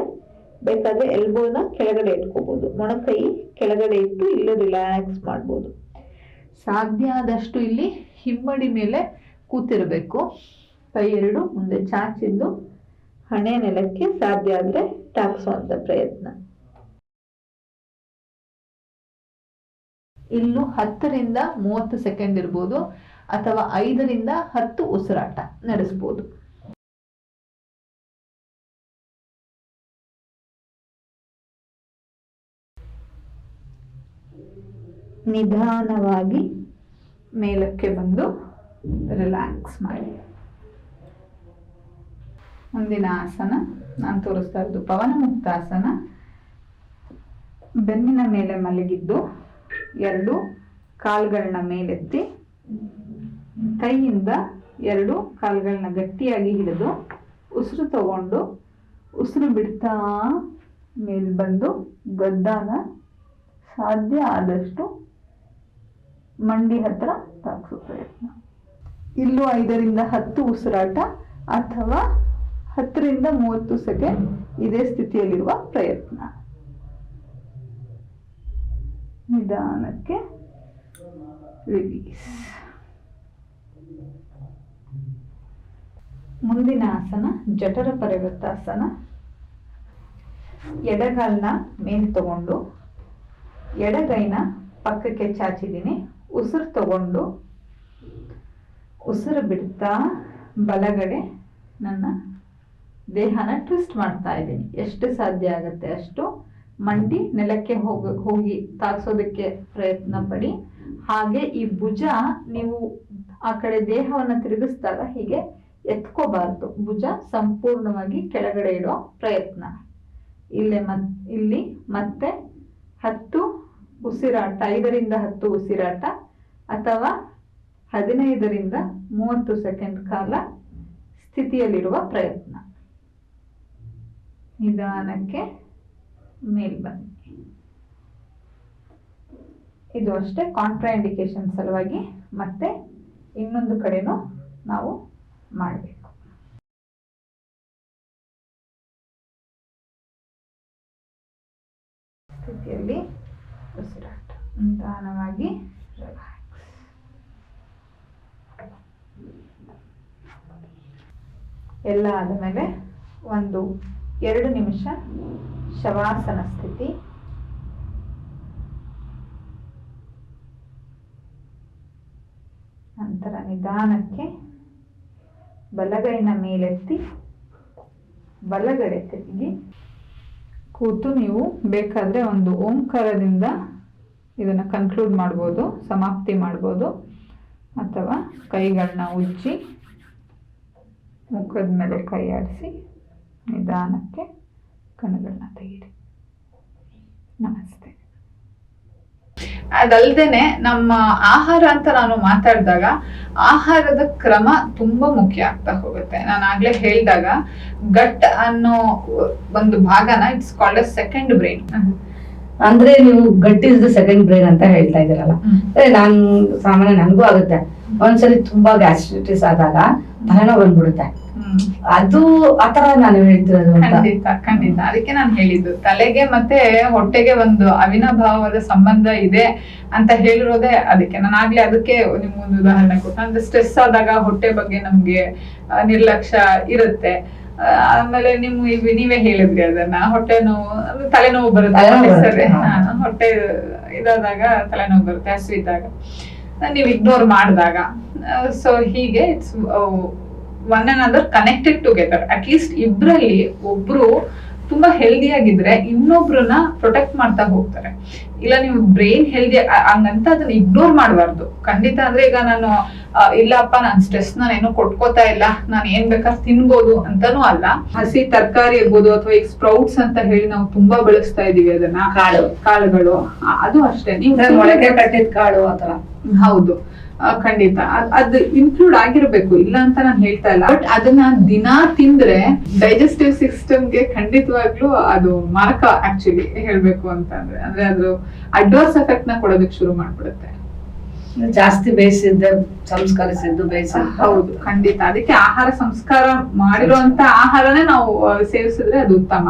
[SPEAKER 3] ಬೇಕಾದ್ರೆ ಎಲ್ಬೋನ ಕೆಳಗಡೆ ಇಟ್ಕೋಬೋದು. ಮೊಣಕೈ ಕೆಳಗಡೆ ಇಟ್ಟು ಇಲ್ಲೂ ರಿಲ್ಯಾಕ್ಸ್ ಮಾಡ್ಬೋದು.
[SPEAKER 1] ಸಾಧ್ಯ ಆದಷ್ಟು ಇಲ್ಲಿ ಹಿಮ್ಮಡಿ ಮೇಲೆ ಕೂತಿರಬೇಕು. ಕೈ ಎರಡು, ಮುಂದೆ ಚಾಚಿದ್ದು
[SPEAKER 3] ಹಣೆ ನೆಲಕ್ಕೆ ಸಾಧ್ಯ ಆದ್ರೆ ತಾಕ್ಸುವಂತ ಪ್ರಯತ್ನ.
[SPEAKER 1] ಇಲ್ಲೂ ಹತ್ತರಿಂದ ಮೂವತ್ತು ಸೆಕೆಂಡ್ ಇರ್ಬೋದು ಅಥವಾ ಐದರಿಂದ ಹತ್ತು ಉಸಿರಾಟ ನಡೆಸ್ಬೋದು.
[SPEAKER 3] ನಿಧಾನವಾಗಿ
[SPEAKER 1] ಮೇಲಕ್ಕೆ ಬಂದು ರಿಲ್ಯಾಕ್ಸ್ ಮಾಡಿ. ಮುಂದಿನ ಆಸನ, ನಾನು ತೋರಿಸ್ತಾ ಇರೋದು ಪವನ ಮುಕ್ತಾಸನ ಬೆನ್ನಿನ ಮೇಲೆ ಮಲಗಿದ್ದು ಎರಡು ಕಾಲ್ಗಳನ್ನ ಮೇಲೆತ್ತಿ, ಕೈಯಿಂದ ಎರಡು ಕಾಲ್ಗಳನ್ನ ಗಟ್ಟಿಯಾಗಿ ಹಿಡಿದು ಉಸಿರು ತಗೊಂಡು ಉಸಿರು ಬಿಡ್ತಾ ಮೇಲ್ ಬಂದು ಗದ್ದಾನ ಸಾಧ್ಯ ಆದಷ್ಟು ಮಂಡಿ ಹತ್ರ ತಾಗಿಸೋ ಪ್ರಯತ್ನ ಇಲ್ಲೂ ಐದರಿಂದ ಹತ್ತು ಉಸಿರಾಟ ಅಥವಾ ಹತ್ತರಿಂದ ಮೂವತ್ತು ಸೆಕೆಂಡ್ ಇದೇ ಸ್ಥಿತಿಯಲ್ಲಿರುವ ಪ್ರಯತ್ನ. ನಿಧಾನಕ್ಕೆ ರಿಲೀಸ್ ಮುಂದಿನ ಆಸನ ಜಠರ ಪರಿವೃತ್ತಾಸನ ಎಡಗಾಲ್ನ ಮೇಲ್ ತಗೊಂಡು ಎಡಗೈನ ಪಕ್ಕಕ್ಕೆ ಚಾಚಿದ್ದೀನಿ. ಉಸಿರು ತಗೊಂಡು ಉಸಿರು ಬಿಡ್ತಾ ಬಲಗಡೆ ನನ್ನ ದೇಹನ ಟ್ವಿಸ್ಟ್ ಮಾಡ್ತಾ ಇದ್ದೀನಿ. ಎಷ್ಟು ಸಾಧ್ಯ ಆಗುತ್ತೆ ಅಷ್ಟು ಮಂಡಿ ನೆಲಕ್ಕೆ ಹೋಗಿ ಹೋಗಿ ತಾಗಿಸೋದಕ್ಕೆ ಪ್ರಯತ್ನ ಪಡಿ ಹಾಗೆ ಈ ಭುಜ ನೀವು ಆ ಕಡೆ ದೇಹವನ್ನು ತಿರುಗಿಸಿದಾಗ ಹೀಗೆ ಎತ್ಕೋಬಾರ್ದು. ಭುಜ ಸಂಪೂರ್ಣವಾಗಿ ಕೆಳಗಡೆ ಇಡೋ ಪ್ರಯತ್ನ. ಇಲ್ಲೇ ಮತ್, ಇಲ್ಲಿ ಮತ್ತೆ ಹತ್ತು ಉಸಿರಾಟ, ಐದರಿಂದ ಹತ್ತು ಉಸಿರಾಟ ಅಥವಾ ಹದಿನೈದರಿಂದ ಮೂವತ್ತು ಸೆಕೆಂಡ್ ಕಾಲ ಸ್ಥಿತಿಯಲ್ಲಿರುವ ಪ್ರಯತ್ನ. ನಿಧಾನಕ್ಕೆ ಮೇಲ್ ಬನ್ನಿ. ಇದು ಅಷ್ಟೇ ಕಾಂಟ್ರಾಇಂಡಿಕೇಶನ್ ಸಲುವಾಗಿ ಮತ್ತೆ ಇನ್ನೊಂದು ಕಡೆನೂ ನಾವು ಮಾಡಬೇಕು. ಸ್ಥಿತಿಯಲ್ಲಿ ನಿಧಾನವಾಗಿ ಎಲ್ಲ ಆದಮೇಲೆ ಒಂದು ಎರಡು ನಿಮಿಷ ಶವಾಸನ ಸ್ಥಿತಿ. ನಂತರ ನಿಧಾನಕ್ಕೆ ಬಲಗೈನ ಮೇಲೆತ್ತಿ ಬಲಗಡೆ ತಿರುಗಿ. ಕೂತು ನೀವು ಬೇಕಾದ್ರೆ ಒಂದು ಓಂಕಾರದಿಂದ ಇದನ್ನ ಕನ್ಕ್ಲೂಡ್ ಮಾಡ್ಬೋದು, ಸಮಾಪ್ತಿ ಮಾಡ್ಬೋದು. ಅಥವಾ ಕೈಗಳನ್ನ ಉಜ್ಜಿ, ಮುಖದ ಮೇಲೆ ಕೈ ಆಡಿಸಿ, ನಿಧಾನಕ್ಕೆ ಕಣ್ಣುಗಳನ್ನ ತೆಗೀರಿ. ನಮಸ್ತೆ. ಅದಲ್ದೇನೆ ನಮ್ಮ ಆಹಾರ ಅಂತ ನಾನು ಮಾತಾಡಿದಾಗ ಆಹಾರದ ಕ್ರಮ ತುಂಬಾ ಮುಖ್ಯ ಆಗ್ತಾ ಹೋಗುತ್ತೆ. ನಾನು ಆಗ್ಲೇ ಹೇಳಿದಾಗ ಗಟ್ ಅನ್ನೋ ಒಂದು ಭಾಗನ ಇಟ್ಸ್ ಕಾಲ್ಡ್ ಸೆಕೆಂಡ್ ಬ್ರೈನ್
[SPEAKER 2] ಅಂದ್ರೆ ನೀವು gut is the second brain ಅಂತ ಹೇಳ್ತಾ ಇದ್ದೀರಲ್ಲ. ನಾನ್ ಸಾಮಾನ್ಯ ನನ್ಗೂ ಆಗುತ್ತೆ. ಒಂದ್ಸರಿ ತುಂಬಾ ಗ್ಯಾಸ್ಟ್ರಿಟಿಸ್ ಆದಾಗ ತಲೆನೋವು ಬಂದ್ಬಿಡುತ್ತೆ. ಅದು ಆತರ ನಾನು ಹೇಳ್ತಿರೋದು
[SPEAKER 1] ಖಂಡಿತ ಖಂಡಿತ. ಅದಕ್ಕೆ ನಾನು ಹೇಳಿದ್ದು ತಲೆಗೆ ಮತ್ತೆ ಹೊಟ್ಟೆಗೆ ಒಂದು ಅವಿನಾಭಾವದ ಸಂಬಂಧ ಇದೆ ಅಂತ ಹೇಳಿರೋದೇ ಅದಕ್ಕೆ. ನಾನು ಆಗ್ಲಿ ಅದಕ್ಕೆ ನಿಮ್ಗೊಂದು ಉದಾಹರಣೆ ಕೊಟ್ಟು ಅಂದ್ರೆ ಸ್ಟ್ರೆಸ್ ಆದಾಗ ಹೊಟ್ಟೆ ಬಗ್ಗೆ ನಮ್ಗೆ ನಿರ್ಲಕ್ಷ್ಯ ಇರುತ್ತೆ. ಆಮೇಲೆ ನಿಮ್ ನೀವೇ ಹೇಳಿದ್ರಿ ಅದನ್ನ. ಹೊಟ್ಟೆ ನೋವು ಅಂದ್ರೆ ತಲೆನೋವು ಬರುತ್ತೆ. ಹೊಟ್ಟೆ ಇದಾದಾಗ ತಲೆನೋವು ಬರುತ್ತೆ ಹಸುವಿದ್ದಾಗ ನೀವು ಇಗ್ನೋರ್ ಮಾಡಿದಾಗ. ಸೊ ಹೀಗೆ it's one and other connected together at least ಇಬ್ರಲ್ಲಿ ಒಬ್ರು ತುಂಬಾ ಹೆಲ್ದಿ ಆಗಿದ್ರೆ ಇನ್ನೊಬ್ರನ್ನ ಪ್ರೊಟೆಕ್ಟ್ ಮಾಡ್ತಾ ಹೋಗ್ತಾರೆ. ಇಲ್ಲ ನೀವು ಬ್ರೈನ್ ಹೆಲ್ದಿ ಹಂಗಂತ ಅದನ್ನ ಇಗ್ನೋರ್ ಮಾಡಬಾರ್ದು. ಖಂಡಿತ ಅಂದ್ರೆ ಈಗ ನಾನು ಇಲ್ಲಪ್ಪ ನಾನು ಸ್ಟ್ರೆಸ್ ನಾನು ಏನೋ ಕೊಟ್ಕೋತಾ ಇಲ್ಲ. ನಾನು ಏನ್ ಬೇಕಾದ್ರೆ ತಿನ್ಬೋದು ಅಂತಾನೂ ಅಲ್ಲ. ಹಸಿ ತರಕಾರಿ ಇರ್ಬೋದು ಅಥವಾ ಈಗ ಸ್ಪ್ರೌಟ್ಸ್ ಅಂತ ಹೇಳಿ ನಾವು ತುಂಬಾ ಬಳಸ್ತಾ ಇದೀವಿ ಅದನ್ನ.
[SPEAKER 2] ಕಾಳು.
[SPEAKER 1] ಕಾಳುಗಳು. ಅದು ಅಷ್ಟೇ. ನೀವು
[SPEAKER 2] ಮೊಳಕೆ ಕಟ್ಟಿದ ಕಾಳು ಆತರ
[SPEAKER 1] ಹೌದು. ಖಂಡಿತ. ಅದ್- ಇನ್ಕ್ಲೂಡ್ ಆಗಿರ್ಬೇಕು. ಇಲ್ಲ ಅಂತ ನಾನು ಹೇಳ್ತಾ ಇಲ್ಲ. ಬಟ್ ಅದನ್ನ ದಿನಾ ತಿಂದ್ರೆ ಡೈಜೆಸ್ಟಿವ್ ಸಿಸ್ಟಮ್ಗೆ ಖಂಡಿತವಾಗ್ಲೂ ಅದು ಮಾರಕ ಆಕ್ಚುಲಿ ಹೇಳ್ಬೇಕು ಅಂತಂದ್ರೆ. ಅಂದ್ರೆ ಅಂದ್ರೆ ಅದು ಅಡ್ವರ್ಸ್ ಎಫೆಕ್ಟ್ನ ಕೊಡೋದಕ್ಕೆ ಶುರು ಮಾಡ್ಬಿಡುತ್ತೆ.
[SPEAKER 2] ಜಾಸ್ತಿ ಬೇಯಿಸಿದ್ದೆ, ಸಂಸ್ಕರಿಸಿದ್ದು ಬೇಯಿಸಿದ್ದು.
[SPEAKER 1] ಹೌದು, ಖಂಡಿತ. ಅದಕ್ಕೆ ಆಹಾರ ಸಂಸ್ಕಾರ ಮಾಡಿರುವಂತ ಆಹಾರನೇ ನಾವು ಸೇವಿಸಿದ್ರೆ ಅದು ಉತ್ತಮ.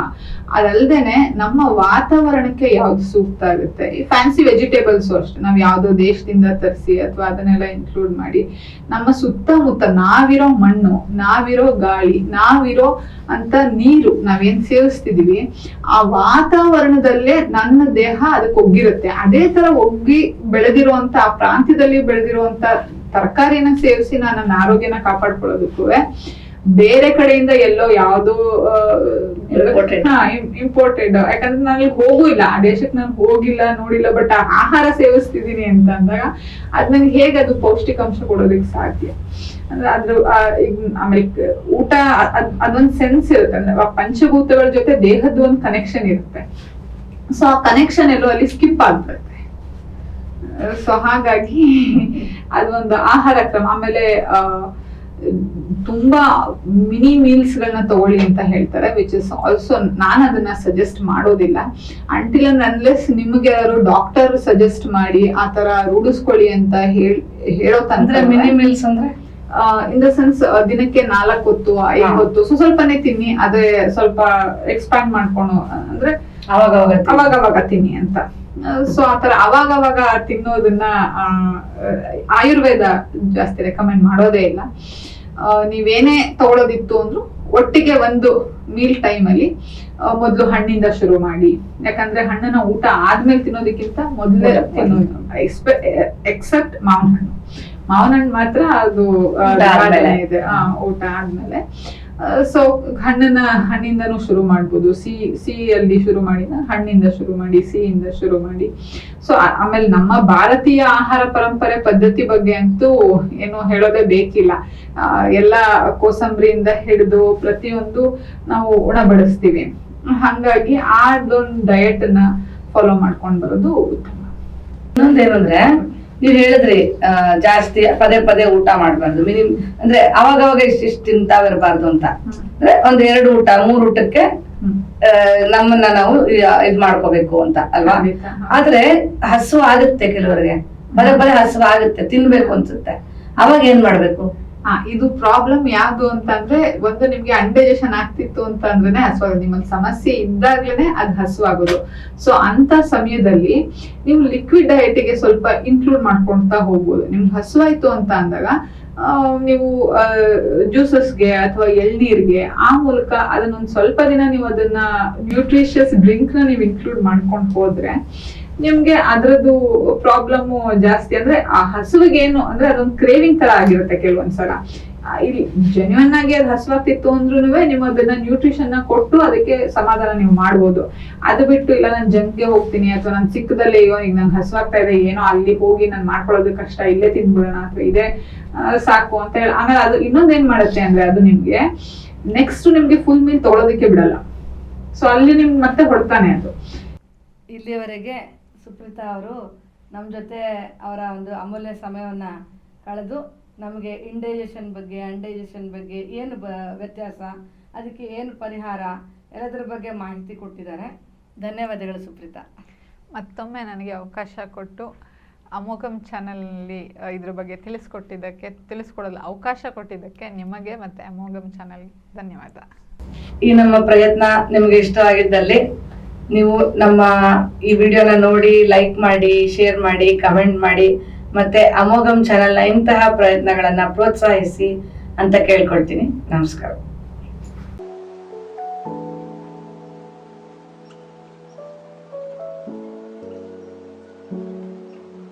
[SPEAKER 1] ಅದಲ್ದೇನೆ ನಮ್ಮ ವಾತಾವರಣಕ್ಕೆ ಯಾವ್ದು ಸೂಕ್ತ ಆಗುತ್ತೆ ಈ ಫ್ಯಾನ್ಸಿ ವೆಜಿಟೇಬಲ್ಸ್ ಅಷ್ಟೇ. ನಾವ್ ಯಾವ್ದೋ ದೇಶದಿಂದ ತರಿಸಿ ಅಥವಾ ಅದನ್ನೆಲ್ಲ ಇನ್ಕ್ಲೂಡ್ ಮಾಡಿ, ನಮ್ಮ ಸುತ್ತಮುತ್ತ ನಾವಿರೋ ಮಣ್ಣು, ನಾವಿರೋ ಗಾಳಿ, ನಾವಿರೋ ಅಂತ ನೀರು ನಾವೇನ್ ಸೇವಿಸ್ತಿದೀವಿ, ಆ ವಾತಾವರಣದಲ್ಲೇ ನನ್ನ ದೇಹ ಅದಕ್ಕೆ ಒಗ್ಗಿರುತ್ತೆ. ಅದೇ ತರ ಒಗ್ಗಿ ಬೆಳೆದಿರುವಂತ ಆ ಪ್ರಾಂತ್ಯದಲ್ಲಿ ಬೆಳೆದಿರುವಂತ ತರಕಾರಿನ ಸೇವಿಸಿ ನಾನು ನನ್ನ ಆರೋಗ್ಯನ ಕಾಪಾಡ್ಕೊಳ್ಳೋದಕ್ಕೂ ಬೇರೆ ಕಡೆಯಿಂದ ಎಲ್ಲೋ ಯಾವ್ದೋ. ಇಂಪೋರ್ಟೆಡ್ ಯಾಕಂದ್ರೆ ನಾನು ಹೋಗೂ ಇಲ್ಲ ಆ ದೇಶಕ್ಕೆ ನಾನು ಹೋಗಿಲ್ಲ ನೋಡಿಲ್ಲ ಬಟ್ ಆಹಾರ ಸೇವಿಸ್ತಿದೀನಿ ಅಂತ ಅಂದಾಗ ಅದ್ ನನ್ಗೆ ಹೇಗೆ ಅದು ಪೌಷ್ಟಿಕಾಂಶ ಕೊಡೋದಕ್ಕೆ ಸಾಧ್ಯ? ಅಂದ್ರೆ ಅದ್ರ ಈಗ ಆಮೇಲೆ ಊಟ ಅದೊಂದ್ ಸೆನ್ಸ್ ಇರುತ್ತೆ. ಅಂದ್ರೆ ಆ ಪಂಚಭೂತಗಳ ಜೊತೆ ದೇಹದ ಒಂದು ಕನೆಕ್ಷನ್ ಇರುತ್ತೆ. ಸೊ ಆ ಕನೆಕ್ಷನ್ ಎಲ್ಲೋ ಅಲ್ಲಿ ಸ್ಕಿಪ್ ಆಗ್ಬಿಡುತ್ತೆ. ಸೊ ಹಾಗಾಗಿ ಅದೊಂದು ಆಹಾರ ಕ್ರಮ. ಆಮೇಲೆ ತುಂಬಾ ಮಿನಿ ಮೀಲ್ಸ್ ಗಳನ್ನ ತಗೊಳ್ಳಿ ಅಂತ ಹೇಳ್ತಾರೆ ವಿಚ್ ಇಸ್ ಆಲ್ಸೋ ನಾನು ಅದನ್ನ ಸಜೆಸ್ಟ್ ಮಾಡೋದಿಲ್ಲ. ಅಂಟಿಲ್ ಅಂಡ್ ಅನ್ಲೆಸ್ ನಿಮಗೆ ಯಾರು ಡಾಕ್ಟರ್ ಸಜೆಸ್ಟ್ ಮಾಡಿ ಆ ತರ ರೂಢಿಸ್ಕೊಳ್ಳಿ ಅಂತ ಹೇಳ್ ಹೇಳೋ ತಂದ್ರೆ
[SPEAKER 2] ಮಿನಿ ಮೀಲ್ಸ್ ಅಂದ್ರೆ
[SPEAKER 1] ಇನ್ ದ ಸೆನ್ಸ್ ದಿನಕ್ಕೆ ನಾಲ್ಕು ಹೊತ್ತು ಐದು ಹೊತ್ತು ಸೊ ಸ್ವಲ್ಪನೇ ತಿನ್ನಿ ಅದೇ ಸ್ವಲ್ಪ ಎಕ್ಸ್ಪ್ಯಾಂಡ್ ಮಾಡ್ಕೊಂಡು ಅಂದ್ರೆ
[SPEAKER 2] ಅವಾಗ ಅವಾಗ ತಿನ್ನಿ
[SPEAKER 1] ಅಂತ. ಸೊ ಆತರ ಅವಾಗ ಅವಾಗ ತಿನ್ನೋದನ್ನ ಆ, ಆಯುರ್ವೇದ ಜಾಸ್ತಿ ರೆಕಮೆಂಡ್ ಮಾಡೋದೇ ಇಲ್ಲ. ನೀವೇನೇ ತಗೊಳ್ಳೋದಿತ್ತು ಅಂದ್ರು ಒಟ್ಟಿಗೆ ಒಂದು ಮೀಲ್ ಟೈಮ್ ಅಲ್ಲಿ ಮೊದಲು ಹಣ್ಣಿಂದ ಶುರು ಮಾಡಿ. ಯಾಕಂದ್ರೆ ಹಣ್ಣನ್ನ ಊಟ ಆದ್ಮೇಲೆ ತಿನ್ನೋದಕ್ಕಿಂತ ಮೊದಲೇ ತಿನ್ನೋದು. ಎಕ್ಸೆಪ್ಟ್ ಮಾವಿನ ಹಣ್ಣು ಮಾವಿನ ಹಣ್ಣು ಮಾತ್ರ ಅದು
[SPEAKER 2] ಊಟ ಆದ್ಮೇಲೆ.
[SPEAKER 1] ಸೊ ಹಣ್ಣನ್ನ ಹಣ್ಣಿಂದನೂ ಶುರು ಮಾಡ್ಬೋದು. ಸಿಹಿ ಸಿಹಿಯಲ್ಲಿ ಶುರು ಮಾಡಿ ಹಣ್ಣಿಂದ ಶುರು ಮಾಡಿ ಸಿಹಿಯಿಂದ ಶುರು ಮಾಡಿ. ಸೊ ಆಮೇಲೆ ನಮ್ಮ ಭಾರತೀಯ ಆಹಾರ ಪರಂಪರೆ ಪದ್ಧತಿ ಬಗ್ಗೆ ಅಂತೂ ಏನು ಹೇಳೋದೇ ಬೇಕಿಲ್ಲ. ಎಲ್ಲ ಕೋಸಂಬರಿಯಿಂದ ಹಿಡಿದು ಪ್ರತಿಯೊಂದು ನಾವು ಉಣಬಡಿಸ್ತೀವಿ. ಹಂಗಾಗಿ ಅದೊಂದು ಡಯಟ್ನ ಫಾಲೋ ಮಾಡ್ಕೊಂಡ್ ಬರೋದು ಉತ್ತಮ.
[SPEAKER 2] ಇನ್ನೊಂದೇನಂದ್ರೆ ನೀವ್ ಹೇಳಿದ್ರಿ ಆ, ಜಾಸ್ತಿ ಪದೇ ಪದೇ ಊಟ ಮಾಡಬಾರ್ದು. ಮಿನಿಮ್ ಅಂದ್ರೆ ಅವಾಗ ಅವಾಗ ಇಷ್ಟಿಷ್ಟು ತಿಂತಾವಿರ್ಬಾರ್ದು ಅಂತ. ಅಂದ್ರೆ ಒಂದ್ ಎರಡು ಊಟ ಮೂರ್ ಊಟಕ್ಕೆ. ನಮ್ಮನ್ನ ನಾವು ಇದ್ ಮಾಡ್ಕೋಬೇಕು ಅಂತ ಅಲ್ವಾ? ಆದ್ರೆ ಹಸು ಆಗುತ್ತೆ ಕೆಲವರಿಗೆ. ಪದೇ ಪದೇ ಹಸು ಆಗುತ್ತೆ ತಿನ್ಬೇಕು ಅನ್ಸುತ್ತೆ. ಅವಾಗ ಏನ್ ಮಾಡ್ಬೇಕು?
[SPEAKER 1] ಇದು ಪ್ರಾಬ್ಲಮ್ ಯಾವ್ದು ಅಂತಂದ್ರೆ ಒಂದು ನಿಮ್ಗೆ ಅನ್ಡೈಜೆಷನ್ ಆಗ್ತಿತ್ತು ಅಂತ ಅಂದ್ರೇನೆ ಹಸುವಾಗೋದು ನಿಮ್ಮಲ್ಲಿ ಸಮಸ್ಯೆ ಇದ್ದಾಗ್ಲೇನೆ ಅದು ಹಸುವಾಗೋದು. ಸೊ ಅಂತ ಸಮಯದಲ್ಲಿ ನೀವು ಲಿಕ್ವಿಡ್ ಡಯಟಿಗೆ ಸ್ವಲ್ಪ ಇನ್ಕ್ಲೂಡ್ ಮಾಡ್ಕೊಳ್ತಾ ಹೋಗ್ಬೋದು. ನಿಮ್ಗೆ ಹಸುವಾಯ್ತು ಅಂತ ಅಂದಾಗ ನೀವು ಜ್ಯೂಸಸ್ಗೆ ಅಥವಾ ಎಳ್ನೀರ್ಗೆ ಆ ಮೂಲಕ ಅದನ್ನೊಂದು ಸ್ವಲ್ಪ ದಿನ ನೀವು ಅದನ್ನ ನ್ಯೂಟ್ರಿಷಿಯಸ್ ಡ್ರಿಂಕ್ನ ನೀವು ಇನ್ಕ್ಲೂಡ್ ಮಾಡ್ಕೊಂಡು ಹೋದ್ರೆ ನಿಮ್ಗೆ ಅದ್ರದ್ದು ಪ್ರಾಬ್ಲಮ್ ಜಾಸ್ತಿ ಅಂದ್ರೆ ಆ ಹಸುವಿಗೆ ಏನು ಅಂದ್ರೆ ಅದೊಂದು ಕ್ರೇವಿಂಗ್ ತರ ಆಗಿರುತ್ತೆ ಕೆಲವೊಂದ್ಸಲ. ಇಲ್ಲಿ ಜೆನ್ಯೂನ್ ಆಗಿ ಅದು ಹಸುವಾಗ್ತಿತ್ತು ಅಂದ್ರೂ ನೀವು ಅದನ್ನ ನ್ಯೂಟ್ರಿಷನ್ನ ಕೊಟ್ಟು ಅದಕ್ಕೆ ಸಮಾಧಾನ ನೀವು ಮಾಡ್ಬೋದು. ಅದು ಬಿಟ್ಟು ಇಲ್ಲ, ನಾನು ಜಂಕ್ಗೆ ಹೋಗ್ತೀನಿ ಅಥವಾ ನಾನು ಚಿಕ್ಕದಲ್ಲೇ ಅಯ್ಯೋ, ಈಗ ನಂಗೆ ಹಸುವಾಗ್ತಾ ಇದೆ, ಏನೋ ಅಲ್ಲಿ ಹೋಗಿ ನಾನು ಮಾಡ್ಕೊಳ್ಳೋದು ಕಷ್ಟ, ಇಲ್ಲೇ ತಿನ್ಬಿಡೋಣ ಅಥವಾ ಇದೇ ಸಾಕು ಅಂತ ಹೇಳಿ. ಆಮೇಲೆ ಅದು ಇನ್ನೊಂದ್ ಏನ್ ಮಾಡುತ್ತೆ ಅಂದ್ರೆ ಅದು ನಿಮ್ಗೆ ನೆಕ್ಸ್ಟ್ ನಿಮ್ಗೆ ಫುಲ್ ಮೀಲ್ ತಗೊಳೋದಕ್ಕೆ ಬಿಡಲ್ಲ. ಸೊ ಅಲ್ಲಿ ನಿಮ್ಗೆ ಮತ್ತೆ ಹೊಡ್ತಾನೆ ಅದು.
[SPEAKER 2] ಇಲ್ಲಿಯವರೆಗೆ ಸುಪ್ರೀತಾ ಅವರು ನಮ್ಮ ಜೊತೆ ಅವರ ಒಂದು ಅಮೂಲ್ಯ ಸಮಯವನ್ನು ಕಳೆದು ನಮಗೆ ಇಂಡೈಜೆಷನ್ ಬಗ್ಗೆ ಅಂಡೈಜೆಷನ್ ಬಗ್ಗೆ ಏನು ಬ ವ್ಯತ್ಯಾಸ ಅದಕ್ಕೆ ಏನು ಪರಿಹಾರ ಎಲ್ಲದರ ಬಗ್ಗೆ ಮಾಹಿತಿ ಕೊಟ್ಟಿದ್ದಾರೆ. ಧನ್ಯವಾದಗಳು ಸುಪ್ರೀತಾ.
[SPEAKER 1] ಮತ್ತೊಮ್ಮೆ ನನಗೆ ಅವಕಾಶ ಕೊಟ್ಟು ಅಮೋಘಂ ಚಾನಲಲ್ಲಿ ಇದ್ರ ಬಗ್ಗೆ ತಿಳಿಸ್ಕೊಟ್ಟಿದ್ದಕ್ಕೆ ತಿಳಿಸ್ಕೊಡಲು ಅವಕಾಶ ಕೊಟ್ಟಿದ್ದಕ್ಕೆ ನಿಮಗೆ ಮತ್ತು ಅಮೋಘಂ ಚಾನಲ್ ಧನ್ಯವಾದ.
[SPEAKER 2] ಈ ನಮ್ಮ ಪ್ರಯತ್ನ ನಿಮಗೆ ಇಷ್ಟವಾಗಿದ್ದಲ್ಲಿ ನೀವು ನಮ್ಮ ಈ ವಿಡಿಯೋನ ನೋಡಿ ಲೈಕ್ ಮಾಡಿ ಶೇರ್ ಮಾಡಿ ಕಮೆಂಟ್ ಮಾಡಿ, ಮತ್ತೆ ಅಮೋಘಂ ಚಾನೆಲ್ನ ಇಂತಹ ಪ್ರಯತ್ನಗಳನ್ನು ಪ್ರೋತ್ಸಾಹಿಸಿ ಅಂತ ಕೇಳ್ಕೊಳ್ತೀನಿ. ನಮಸ್ಕಾರ.